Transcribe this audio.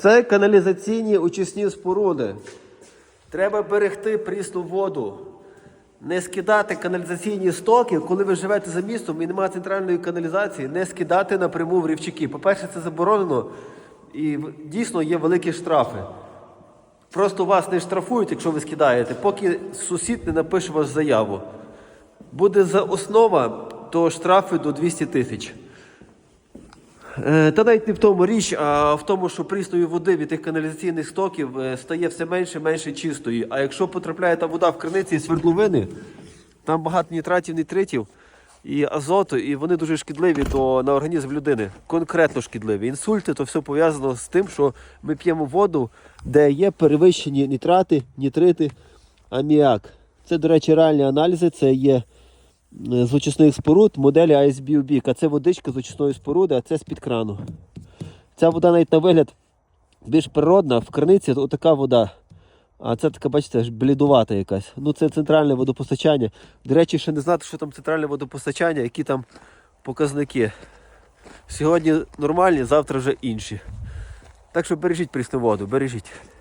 Це каналізаційні очисні споруди. Треба берегти прісну воду. Не скидати каналізаційні стоки, коли ви живете за містом і немає центральної каналізації, не скидати напряму в рівчаки. По-перше, це заборонено і дійсно є великі штрафи. Просто вас не штрафують, якщо ви скидаєте, поки сусід не напише вас заяву. Буде за основа, то штрафи до 200 тисяч. Е, Та навіть не в тому річ, а в тому, що прісної води від тих каналізаційних стоків е, стає все менше і менше чистої. А якщо потрапляє та вода в криниці і свердловини, там багато нітратів, нитритів і азоту, і вони дуже шкідливі до, на організм людини. Конкретно шкідливі. Інсульти то все пов'язано з тим, що ми п'ємо воду, де є перевищені нітрати, нітрити, аміак. Це, до речі, реальні аналізи. Це є з очисних споруд моделі ISB. А це водичка з очисної споруди, а це з-під крану. Ця вода навіть на вигляд більш природна, в криниці отака вода. А це така, бачите, блідувата якась. Ну це центральне водопостачання. До речі, ще не знати, що там центральне водопостачання, які там показники. Сьогодні нормальні, завтра вже інші. Так що бережіть прісну воду, бережіть.